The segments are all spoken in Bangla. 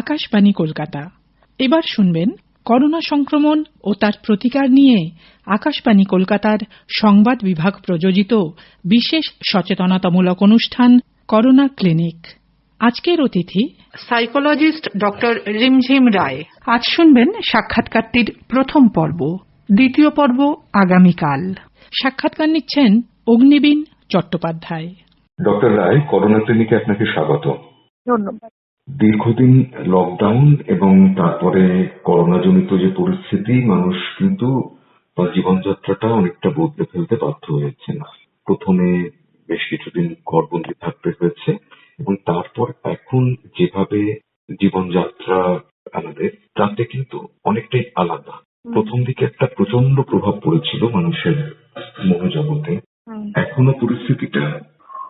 আকাশবাণী কলকাতা। এবার শুনবেন করোনা সংক্রমণ ও তার প্রতিকার নিয়ে আকাশবাণী কলকাতার সংবাদ বিভাগ প্রযোজিত বিশেষ সচেতনতামূলক অনুষ্ঠান করোনা ক্লিনিক। আজকের অতিথি সাইকোলজিস্ট ডক্টর রিমঝিম রায়। আজ শুনবেন সাক্ষাৎকারটির প্রথম পর্ব দ্বিতীয় পর্ব আগামীকাল। সাক্ষাৎকার নিচ্ছেন অগ্নিবীন চট্টোপাধ্যায়। ডক্টর রায় করোনা ক্লিনিকে আপনাকে স্বাগত ধন্যবাদ। দীর্ঘদিন লকডাউন এবং তারপরে করোনাজনিত যে পরিস্থিতি মানুষ কিন্তু তার জীবনযাত্রাটা অনেকটা বদলে ফেলতে বাধ্য হয়েছে না। প্রথমে বেশ কিছুদিন ঘরবন্দি থাকতে হয়েছে এবং তারপর এখন যেভাবে জীবনযাত্রা আমাদের তাতে কিন্তু অনেকটাই আলাদা। প্রথম দিকে একটা প্রচণ্ড প্রভাব পড়েছিল মানুষের মনোজগতে। এখনও পরিস্থিতিটা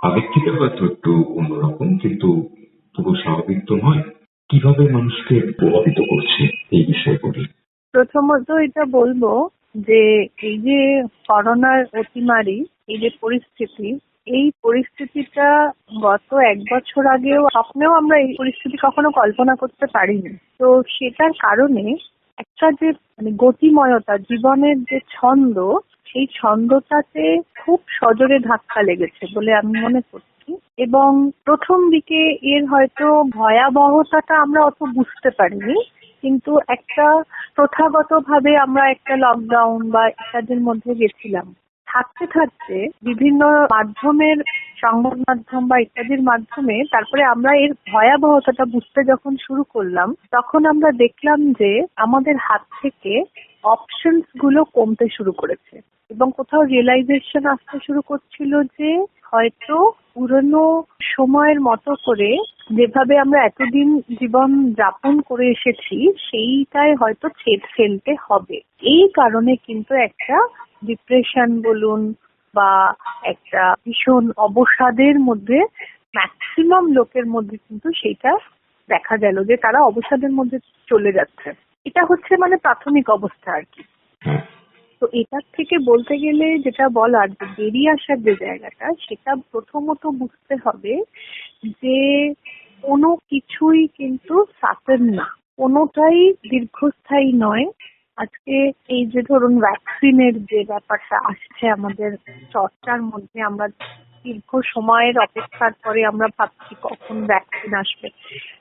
আগের থেকে হয়তো একটু অন্যরকম কিন্তু পুরো স্বাভাবিক তো নয়, কীভাবে মানুষকে প্রভাবিত করছে এই বিষয়গুলি? প্রথমত এটা বলব যে এই যে করোনার অতিমারি, এই যে পরিস্থিতি, এই পরিস্থিতিটা গত এক বছর আগেও স্বপ্নেও আমরা এই পরিস্থিতি কখনো কল্পনা করতে পারিনি। তো সেটার কারণে একটা যে মানে গতিময়তা, জীবনের যে ছন্দ, সেই ছন্দটাতে খুব সজোরে ধাক্কা লেগেছে বলে আমি মনে করছি এবং প্রথম দিকে এর হয়তো ভয়াবহতাটা আমরা অত বুঝতে পারিনি, কিন্তু একটা প্রথাগত ভাবে আমরা একটা লকডাউন বা ইত্যাদির মধ্যে গেছিলাম। থাকতে থাকতে বিভিন্ন মাধ্যমের সংবাদ মাধ্যম বা ইত্যাদির মাধ্যমে তারপরে আমরা এর ভয়াবহতাটা বুঝতে যখন শুরু করলাম, তখন আমরা দেখলাম যে আমাদের হাত থেকে অপশনসগুলো কমতে শুরু করেছে। এবং কোথাও রিয়েলাইজেশন আসতে শুরু করছিল যে হয়তো পুরনো সময়ের মতো করে যেভাবে আমরা এতদিন জীবন যাপন করে এসেছি, সেইটাই হয়তো ছেদ ফেলতে হবে। এই কারণে কিন্তু একটা ডিপ্রেশন বলুন বা একটা ভীষণ অবসাদের মধ্যে ম্যাক্সিমাম লোকের মধ্যে কিন্তু সেটা দেখা গেল যে তারা অবসাদের মধ্যে চলে যাচ্ছে। এটা হচ্ছে মানে প্রাথমিক অবস্থা আর কি। তো এটার থেকে বলতে গেলে যেটা বলার যে বেরিয়ে আসার যে জায়গাটা, সেটা প্রথমত বুঝতে হবে যে কোনো কিছুই কিন্তু সার্টেন না। কোনোটাই দীর্ঘস্থায়ী নয়। আজকে এই যে ধরুন ভ্যাকসিনের যে ব্যাপারটা আসছে আমাদের চর্চার মধ্যে, আমরা দীর্ঘ সময়ের অপেক্ষার পরে আমরা ভাবছি কখন ভ্যাকসিন আসবে।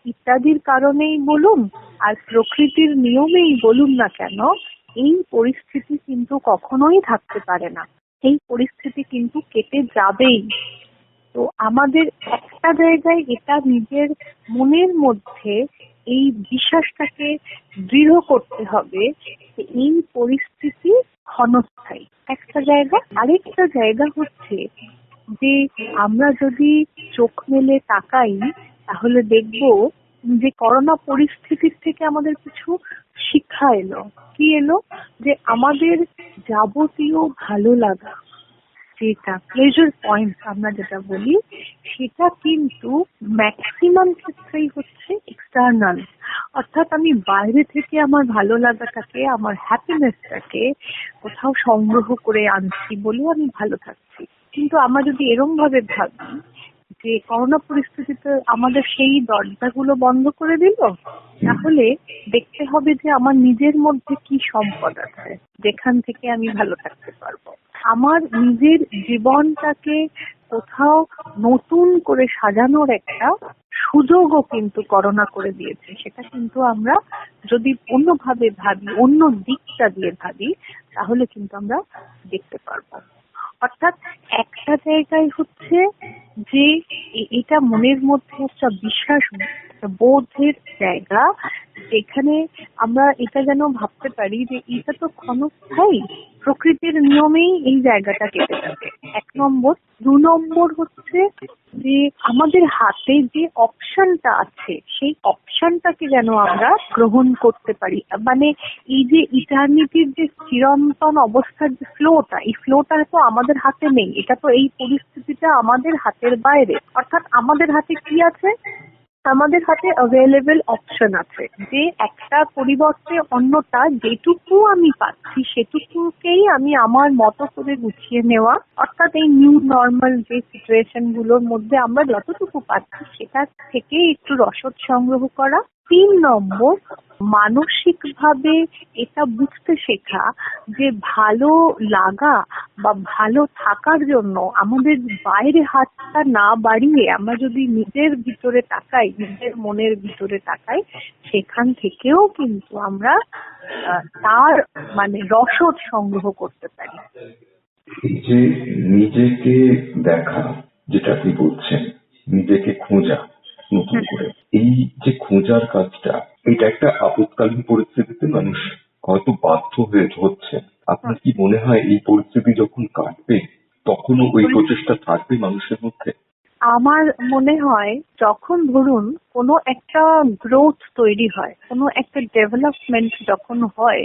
ইত্যাদির কারণেই বলুন আর প্রকৃতির নিয়মেই বলুন না কেন এই পরিস্থিতি কিন্তু কখনোই থাকতে পারে না। এই পরিস্থিতি কিন্তু কেটে যাবেই। তো আমাদের একটা জায়গায় এটা নিজের মনের মধ্যে এই বিশ্বাসটাকে দৃঢ় করতে হবে যে এই পরিস্থিতি ক্ষণস্থায়ী। একটা জায়গা, আরেকটা জায়গা হচ্ছে যে আমরা যদি চোখ মেলে তাকাই, তাহলে দেখব যে করোনা পরিস্থিতির থেকে আমাদের কিছু শিক্ষা এলো। কি এলো? যে আমাদের যাবতীয় ভালো লাগা, যেটা প্লেজার পয়েন্ট আমরা যেটা বলি, সেটা কিন্তু ম্যাক্সিমাম ক্ষেত্রেই হচ্ছে এক্সটার্নাল অর্থাৎ আমি বাইরে থেকে আমার ভালো লাগাটাকে, আমার হ্যাপিনেসটাকে কোথাও সংগ্রহ করে আনছি বলে আমি ভালো থাকছি। কিন্তু আমরা যদি এরম ভাবে ভাবি যে করোনা পরিস্থিতিতে আমাদের সেই দরজাগুলো বন্ধ করে দিল, তাহলে দেখতে হবে যে আমার নিজের মধ্যে কি সম্পদ আছে, যেখান থেকে আমি ভালো থাকতে পারব। আমার নিজের জীবনটাকে কোথাও নতুন করে সাজানোর একটা সুযোগও কিন্তু করোনা করে দিয়েছে। সেটা কিন্তু আমরা যদি অন্যভাবে ভাবি, অন্য দিকটা দিয়ে ভাবি, তাহলে কিন্তু আমরা দেখতে পারব। অর্থাৎ একটা জায়গায় হচ্ছে যে এটা মনের মধ্যে একটা বিশ্বাস বোধের জায়গা যেখানে আমরা এটা যেন ভাবতে পারি যে এটা তো ক্ষণস্থায়ী। প্রকৃতির নিয়মেই এই জায়গাটা কেটে যাবে। এক নম্বর। দু নম্বর হচ্ছে যে আমাদের হাতে যে অপশনটা আছে, সেই অপশনটাকে যেন আমরা গ্রহণ করতে পারি। মানে এই যে ইটার্নিটির যে চিরন্তন অবস্থার যে ফ্লোটা এই ফ্লোটা তো আমাদের হাতে নেই। এটা তো এই পরিস্থিতিটা আমাদের হাতের বাইরে। অর্থাৎ আমাদের হাতে কি আছে? আমাদের হাতে অ্যাভেলেবেল অপশন আছে। যে একটা পরিবর্তে অন্যটা যেটুকু আমি পাচ্ছি, সেটুকুকেই আমি আমার মতো করে গুছিয়ে নেওয়া, অর্থাৎ এই নিউ নর্মাল যে সিচুয়েশনগুলোর মধ্যে আমরা যতটুকু পাচ্ছি সেটা থেকে একটু রসদ সংগ্রহ করা তিন নম্বর, মানসিকভাবে এটা বুঝতে শেখা যে ভালো লাগা বা ভালো থাকার জন্য আমাদের বাইরে হাতটা না বাড়িয়ে আমরা যদি নিজের ভিতরে তাকাই, নিজের মনের ভিতরে তাকাই, সেখান থেকেও কিন্তু আমরা তার মানে রসদ সংগ্রহ করতে পারি। যে নিজেকে দেখা, যেটা আপনি বলছেন, নিজেকে খোঁজা নতুন করে। এই যে খোঁজার কাজটা এটা একটা আপৎকালীন পরিস্থিতিতে মানুষ হয়তো বাধ্য হয়ে হচ্ছে আপনার কি মনে হয় এই পরিস্থিতি যখন কাটবে তখনও ওই প্রচেষ্টা থাকবে মানুষের মধ্যে? আমার মনে হয় যখন ধরুন কোনো একটা গ্রোথ তৈরি হয় কোনো একটা ডেভেলপমেন্ট যখন হয়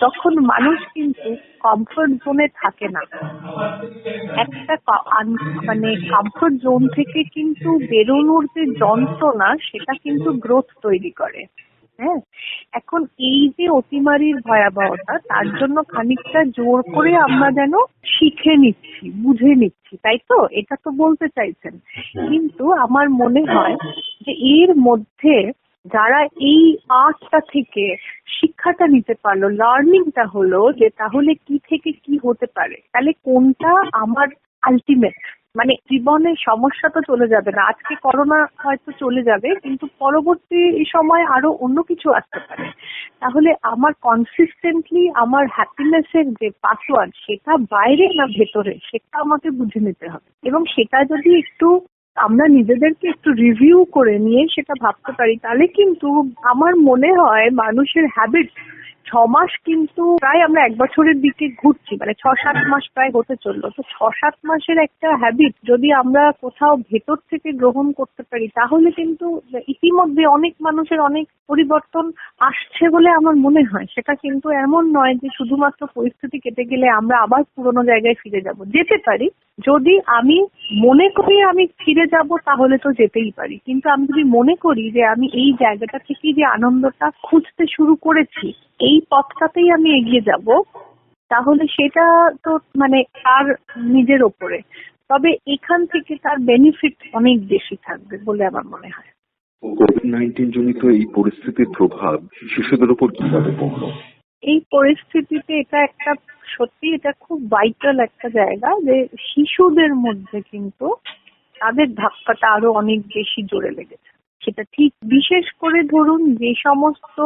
তখন মানুষ কিন্তু কমফোর্ট জোনে থাকে না। একটা মানে কমফোর্ট জোন থেকে কিন্তু বেরোনোর যে যন্ত্রণা, সেটা কিন্তু গ্রোথ তৈরি করে। হ্যাঁ? এখন এই যে অতিমারির ভয়াবহতা, তার জন্য খানিকটা জোর করে আমরা যেন শিখে নিচ্ছি, বুঝে নিচ্ছি, তাই তো? এটা তো বলতে চাইছেন। কিন্তু আমার মনে হয় যে এর মধ্যে যারা এই আর্টটা থেকে শিক্ষাটা নিতে পারল লার্নিংটা হলো যে তাহলে কি থেকে কি হতে পারে? তাহলে কোনটা আমার আলটিমেট মানে জীবনের সমস্যা তো চলে যাবে না। আজকে করোনা হয়তো চলে যাবে, কিন্তু পরবর্তী সময় আরও অন্য কিছু আসতে পারে। তাহলে আমার কনসিস্টেন্টলি আমার হ্যাপিনেসের যে পাসওয়ার্ড সেটা বাইরে না ভেতরে, সেটা আমাকে বুঝে নিতে হবে। এবং সেটা যদি একটু আমরা নিজেদেরকে একটু রিভিউ করে নিয়ে সেটা ভাবতে পারি। তাহলে কিন্তু আমার মনে হয় মানুষের হ্যাবিট ছ মাস কিন্তু প্রায় আমরা এক বছরের দিকে ঘুরছি মানে ছ সাত মাস প্রায় হতে চলল। তো ছ সাত মাসের একটা হ্যাবিট যদি আমরা কোথাও ভেতর থেকে গ্রহণ করতে পারি, তাহলে কিন্তু ইতিমধ্যে অনেক মানুষের অনেক পরিবর্তন আসছে বলে আমার মনে হয়। সেটা কিন্তু এমন নয় যে শুধুমাত্র পরিস্থিতি কেটে গেলে আমরা আবার পুরোনো জায়গায় ফিরে যাব। যেতে পারি। যদি আমি মনে করি আমি ফিরে যাব, তাহলে তো যেতেই পারি। কিন্তু আমি যদি মনে করি যে আমি এই জায়গাটা থেকেই যে আনন্দটা খুঁজতে শুরু করেছি এই পথটাতেই আমি এগিয়ে যাব তাহলে সেটা তো মানে তার নিজের ওপরে। তবে এখান থেকে তার বেনিফিট অনেক বেশি থাকবে বলে আমার মনে হয়। কোভিড নাইন্টিন জনিত এই পরিস্থিতির প্রভাব শিশুদের উপর কীভাবে পড়ল? এই পরিস্থিতিতে এটা একটা সত্যি এটা খুব ভাইটাল একটা জায়গা যে শিশুদের মধ্যে কিন্তু তাদের ধাক্কাটা আরও অনেক বেশি জোরে লেগেছে। সেটা ঠিক বিশেষ করে ধরুন যে সমস্ত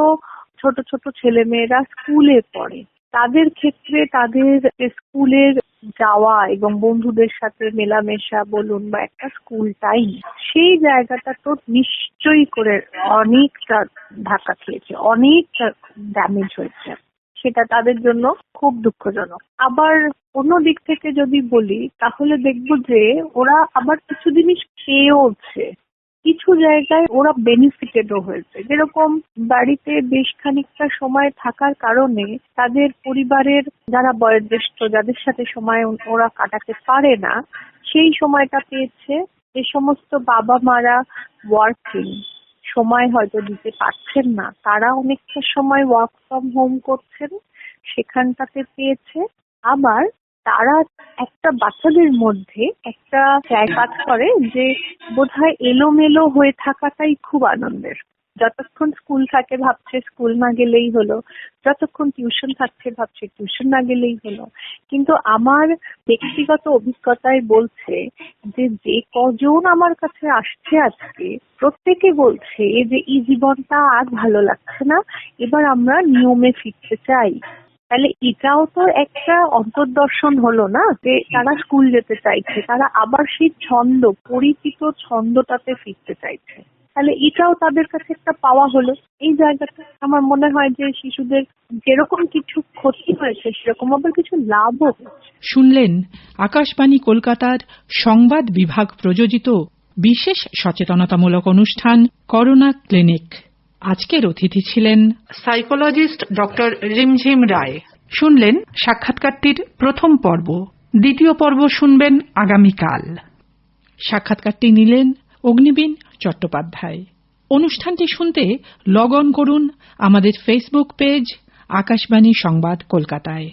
ছোট ছোট ছেলেমেয়েরা স্কুলে পড়ে। তাদের ক্ষেত্রে তাদের স্কুলের যাওয়া এবং বন্ধুদের সাথে মেলামেশা বলুন বা একটা স্কুল টাইম সেই জায়গাটা তো নিশ্চয়ই করে অনেকটা ধাক্কা খেয়েছে, অনেকটা ড্যামেজ হয়েছে। সেটা তাদের জন্য খুব দুঃখজনক। আবার অন্য দিক থেকে যদি বলি, তাহলে দেখব যে ওরা আবার কিছু জিনিস পেয়েওছে কিছু জায়গায় ওরা বেনিফিটেডও হয়েছে। যেরকম বাড়িতে বেশ খানিকটা সময় থাকার কারণে তাদের পরিবারের যারা বয়োজ্যেষ্ঠ, যাদের সাথে সময় ওরা কাটাতে পারে না, সেই সময়টা পেয়েছে যে সমস্ত বাবা মারা ওয়ার্কিং সময় হয়তো দিতে পারছেন না। তারা অনেকটা সময় ওয়ার্ক ফ্রম হোম করছেন, সেখানটাতে পেয়েছে। আবার তারা একটা বাচ্চাদের মধ্যে একটা কাজ করে যে বোধহয় এলোমেলো হয়ে থাকাটাই খুব আনন্দের। যতক্ষণ স্কুল থাকে ভাবছে স্কুল না গেলেই হলো, যতক্ষণ টিউশন থাকছে ভাবছে টিউশন না গেলেই হলো। কিন্তু আমার ব্যক্তিগত অভিজ্ঞতায় বলছে যে যে কজন আমার কাছে আসছে আজকে, প্রত্যেকে বলছে যে, এই জীবনটা আর ভালো লাগছে না, এবার আমরা নিয়মে ফিরতে চাই। তাহলে এটাও তো একটা অন্তর্দর্শন হলো না যে তারা স্কুল যেতে চাইছে, তারা আবার সেই ছন্দ, পরিচিত ছন্দটাতে ফিরতে চাইছে। তাহলে এটাও তাদের কাছে একটা পাওয়া হলো। এই জায়গাটা আমার মনে হয় যে শিশুদের যেরকম কিছু ক্ষতি হয়েছে, সেরকম আবার কিছু লাভও শুনলেন আকাশবাণী কলকাতার সংবাদ বিভাগ প্রযোজিত বিশেষ সচেতনতামূলক অনুষ্ঠান করোনা ক্লিনিক। আজকের অতিথি ছিলেন সাইকোলজিস্ট ডক্টর রিমঝিম রায়। শুনলেন সাক্ষাৎকারটির প্রথম পর্ব। দ্বিতীয় পর্ব শুনবেন আগামীকাল। সাক্ষাৎকারটি নিলেন অগ্নিবীন চট্টোপাধ্যায়। অনুষ্ঠানটি শুনতে লগ অন করুন আমাদের ফেসবুক পেজ আকাশবাণী সংবাদ কলকাতায়।